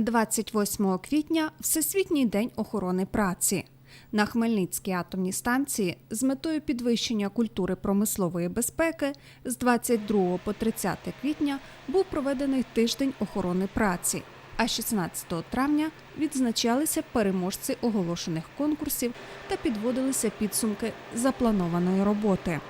28 квітня Всесвітній день охорони праці. На Хмельницькій атомній станції з метою підвищення культури промислової безпеки з 22 по 30 квітня був проведений тиждень охорони праці. А 16 травня відзначалися переможці оголошених конкурсів та підводилися підсумки запланованої роботи.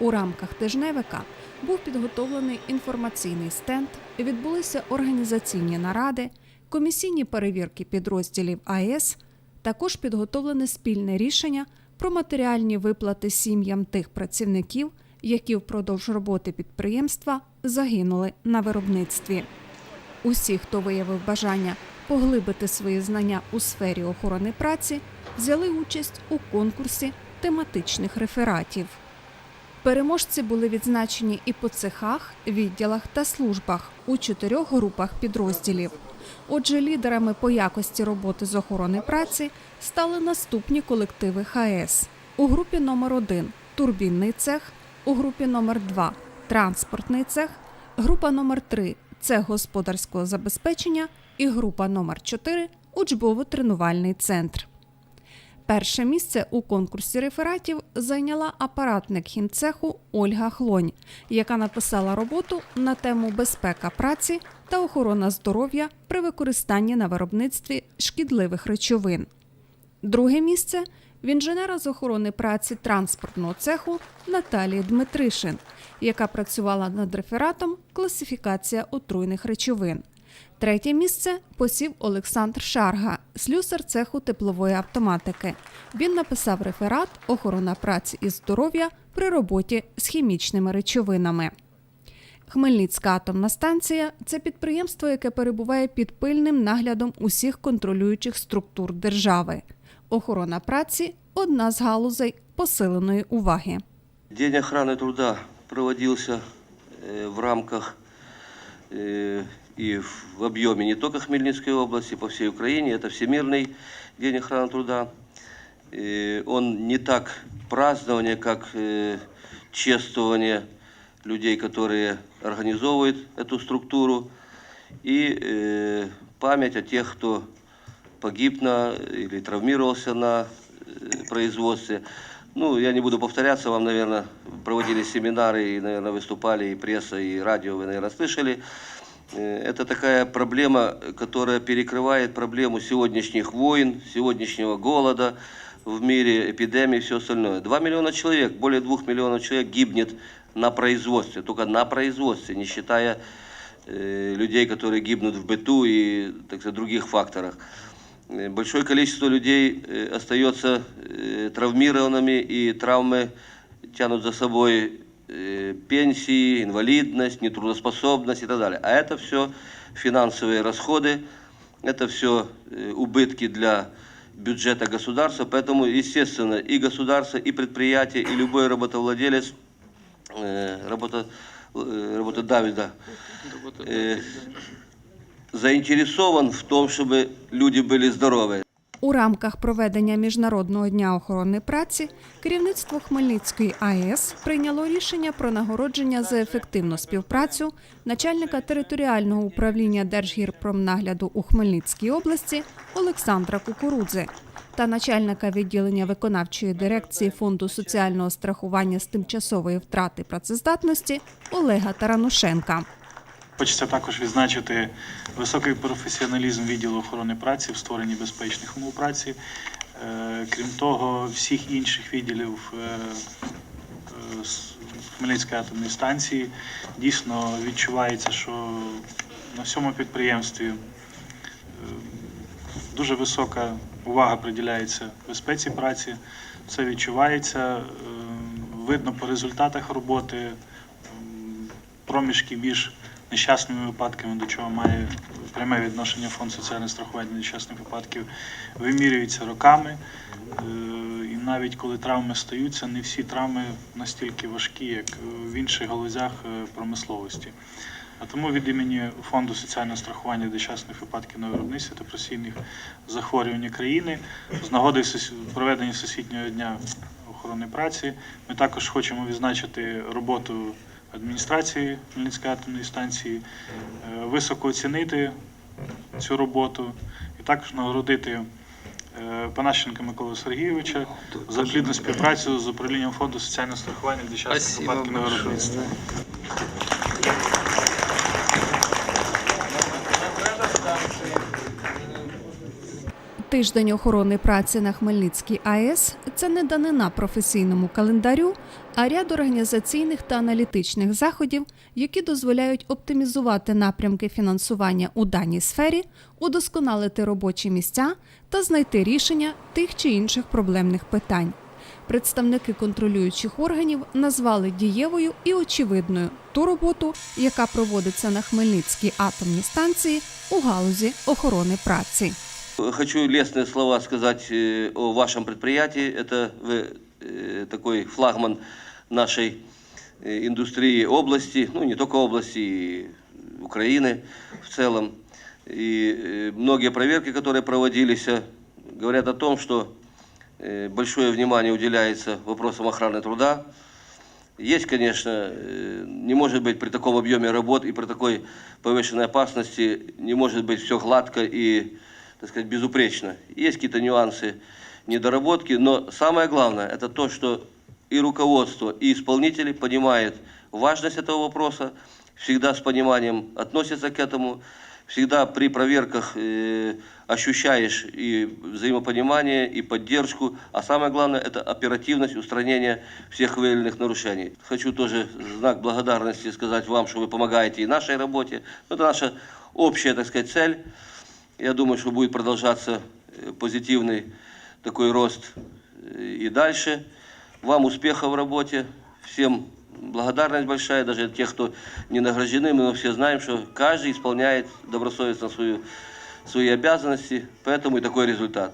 У рамках тижневика був підготовлений інформаційний стенд, відбулися організаційні наради, комісійні перевірки підрозділів АЕС. Також підготовлене спільне рішення про матеріальні виплати сім'ям тих працівників, які впродовж роботи підприємства загинули на виробництві. Усі, хто виявив бажання поглибити свої знання у сфері охорони праці, взяли участь у конкурсі тематичних рефератів. Переможці були відзначені і по цехах, відділах та службах у чотирьох групах підрозділів. Отже, лідерами по якості роботи з охорони праці стали наступні колективи ХАЕС. У групі номер 1 турбінний цех, у групі номер 2 транспортний цех, група номер 3 цех господарського забезпечення і група номер 4 учбово-тренувальний центр. Перше місце у конкурсі рефератів зайняла апаратник хімцеху Ольга Хлонь, яка написала роботу на тему безпека праці та охорона здоров'я при використанні на виробництві шкідливих речовин. Друге місце в інженера з охорони праці транспортного цеху Наталії Дмитришин, яка працювала над рефератом класифікація отруйних речовин. Третє місце посів Олександр Шарга, слюсар цеху теплової автоматики. Він написав реферат Охорона праці і здоров'я при роботі з хімічними речовинами. Хмельницька атомна станція це підприємство, яке перебуває під пильним наглядом усіх контролюючих структур держави. Охорона праці одна з галузей посиленої уваги. День охраны труда проводился э, в рамках э, и в объеме не только Хмельницкой области, по всей Украине. Это Всемирный день охраны труда. Э, Он не так празднование, как э, чествование людей, которые организовывают эту структуру, и э, память о тех, кто погиб на или травмировался на э, производстве. Ну, я не буду повторяться, вам, наверное, проводили семинары, и, наверное, выступали и пресса, и радио, вы, наверное, слышали. Э, Это такая проблема, которая перекрывает проблему сегодняшних войн, сегодняшнего голода в мире, эпидемии и все остальное. Два миллиона человек, более двух миллионов человек гибнет на производстве, только на производстве, не считая э, людей, которые гибнут в быту и так сказать, других факторах. Э, Большое количество людей э, остается травмированными, и травмы тянут за собой пенсии, инвалидность, нетрудоспособность и так далее. А это все финансовые расходы, это все э, убытки для бюджета государства, поэтому, естественно, и государство, и предприятие, и любой работовладелец, э, работа, э, работодатель, да, э, заинтересован в том, чтобы люди были здоровы. У рамках проведення Міжнародного дня охорони праці керівництво Хмельницької АЕС прийняло рішення про нагородження за ефективну співпрацю начальника територіального управління Держгірпромнагляду у Хмельницькій області Олександра Кукурудзи та начальника відділення виконавчої дирекції Фонду соціального страхування з тимчасової втрати працездатності Олега Таранушенка. Хочеться також відзначити високий професіоналізм відділу охорони праці в створенні безпечних умов праці. Е, Крім того, всіх інших відділів е, е, Хмельницької атомної станції дійсно відчувається, що на всьому підприємстві дуже висока увага приділяється безпеці праці. Це відчувається, видно по результатах роботи, проміжки між нещасними випадками, до чого має пряме відношення фонд соціального страхування нещасних випадків, вимірюються роками. Е, І навіть коли травми стаються, не всі травми настільки важкі, як в інших галузях е, промисловості. А тому від імені Фонду соціального страхування нещасних випадків на виробництві та професійних захворювань країни з нагоди проведення Всесвітнього дня охорони праці ми також хочемо відзначити роботу адміністрації Хмельницької атомної станції, е, високо оцінити цю роботу, і також нагородити е, Панащенка Миколу Сергійовича за плідну співпрацю з управлінням фонду соціального страхування для часу випадків на виробництві. Тиждень охорони праці на Хмельницькій АЕС це не данина професійному календарю, а ряд організаційних та аналітичних заходів, які дозволяють оптимізувати напрямки фінансування у даній сфері, удосконалити робочі місця та знайти рішення тих чи інших проблемних питань. Представники контролюючих органів назвали дієвою і очевидною ту роботу, яка проводиться на Хмельницькій атомній станції у галузі охорони праці. Хочу лестные слова сказать э, о вашем предприятии. Это вы э, такой флагман нашей э, индустрии области, ну не только области, и Украины в целом. И многие проверки, которые проводились, говорят о том, что большое внимание уделяется вопросам охраны труда. Есть, конечно, не может быть при таком объеме работ и при такой повышенной опасности, не может быть все гладко и, так сказать, безупречно. Есть какие-то нюансы, недоработки, но самое главное, это то, что и руководство, и исполнители понимают важность этого вопроса, всегда с пониманием относятся к этому, всегда при проверках э, ощущаешь и взаимопонимание, и поддержку, а самое главное это оперативность устранения всех выявленных нарушений. Хочу тоже знак благодарности сказать вам, что вы помогаете и нашей работе. Это наша общая, так сказать, цель. Я думаю, что будет продолжаться э, позитивный такой рост э, и дальше. Вам успехов в работе, всем благодарность большая, даже тех, кто не награждены, мы все знаем, что каждый исполняет добросовестно свою, свои обязанности, поэтому и такой результат.